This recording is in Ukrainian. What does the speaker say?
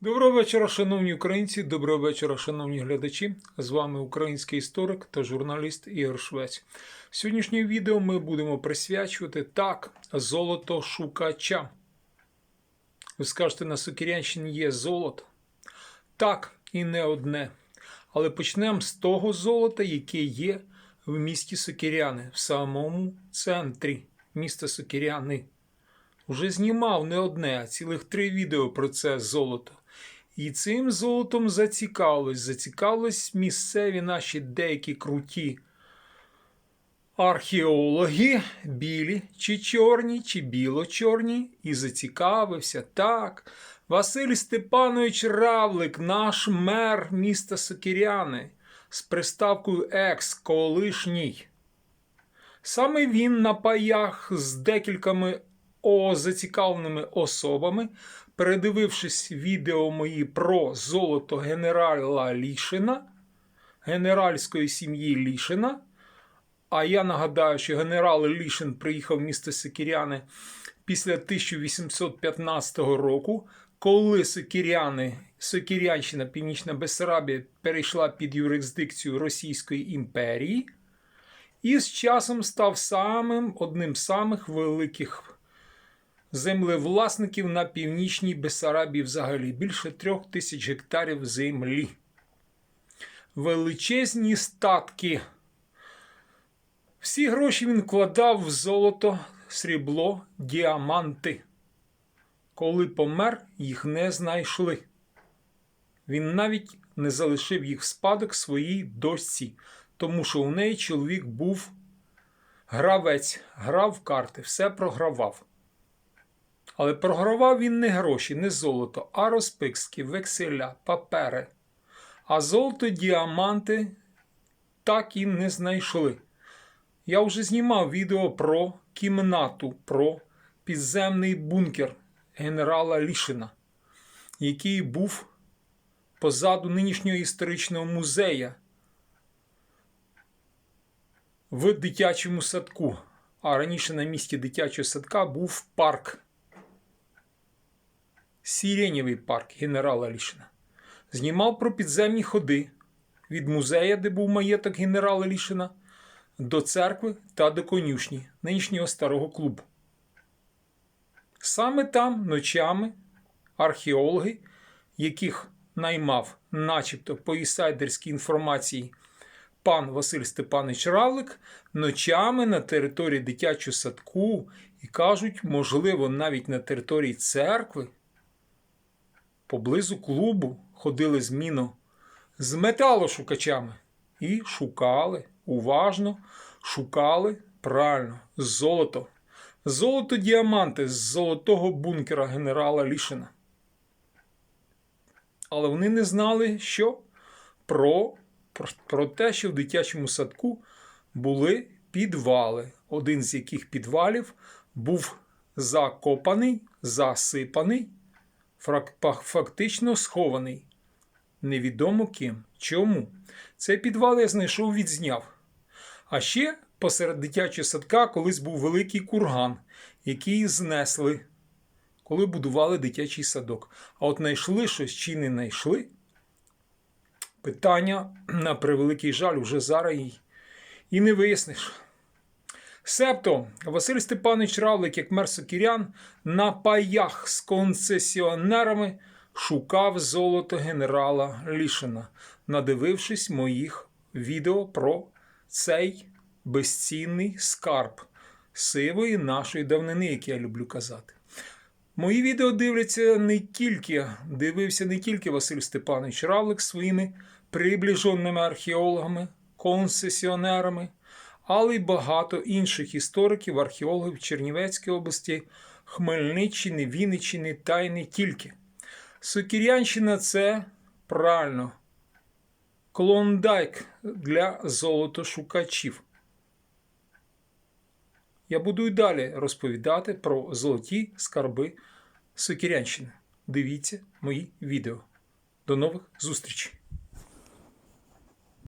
Доброго вечора, шановні українці, доброго вечора, шановні глядачі. З вами український історик та журналіст Ігор Швець. Сьогоднішнє відео ми будемо присвячувати так золото шукача. Ви скажете, на Сокирянщині є золото? Так, і не одне. Але почнемо з того золота, яке є в місті Сокиряни, в самому центрі міста Сокиряни. Уже знімав не одне, а цілих три відео про це золото. І цим золотом зацікавились. Зацікавились місцеві наші деякі круті археологи, білі чи чорні, чи біло-чорні, і зацікавився так. Василь Степанович Равлик, наш мер міста Сокиряни, з приставкою екс колишній. Саме він на паях з декількома зацікавленими особами, передивившись відео мої про золото генерала Лішина, генеральської сім'ї Лішина. А я нагадаю, що генерал Лішин приїхав в місто Сикіряни після 1815 року, коли Сокиряни, Сокирянщина, Північна Бессарабія перейшла під юрисдикцію Російської імперії, і з часом став самим одним з самих великих землевласників на північній Бессарабії взагалі більше трьох тисяч гектарів землі. Величезні статки. Всі гроші він вкладав в золото, срібло, діаманти. Коли помер, їх не знайшли. Він навіть не залишив їх в спадок своїй дочці, тому що у неї чоловік був гравець, грав в карти, все програвав. Але програвав він не гроші, не золото, а розписки, векселя, папери. А золото, діаманти так і не знайшли. Я вже знімав відео про кімнату, про підземний бункер генерала Лішина, який був позаду нинішнього історичного музея в дитячому садку. А раніше на місці дитячого садка був парк. Сіренєвий парк генерала Лішина. Знімав про підземні ходи від музея, де був маєток генерала Лішина, до церкви та до конюшні нинішнього старого клубу. Саме там ночами археологи, яких наймав, начебто по інсайдерській інформації, пан Василь Степанович Равлик, ночами на території дитячого садку і кажуть, можливо, навіть на території церкви поблизу клубу ходили зміно з металошукачами і шукали, уважно шукали правильно золото. Золото діаманти з золотого бункера генерала Лішина. Але вони не знали, що про, про, про те, що в дитячому садку були підвали, один з яких підвалів був закопаний, засипаний фактично схований. Невідомо ким. Чому? Цей підвал я знайшов відзняв. А ще посеред дитячого садка колись був великий курган, який знесли, коли будували дитячий садок. А от знайшли щось чи не знайшли? Питання, на превеликий жаль, вже зараз і, і не виясниш. Себто Василь Степанович Равлик, як мер Сокірян, на паях з концесіонерами шукав золото генерала Лішина, надивившись моїх відео про цей безцінний скарб сивої нашої давнини, як я люблю казати. Мої відео дивляться не тільки, дивився не тільки Василь Степанович Равлик своїми приближеними археологами, концесіонерами але й багато інших істориків, археологів Чернівецької області, Хмельниччини, Вінниччини та й не тільки. Сокірянщина це правильно клондайк для золотошукачів. Я буду й далі розповідати про золоті скарби Сокірянщини. Дивіться мої відео. До нових зустрічей!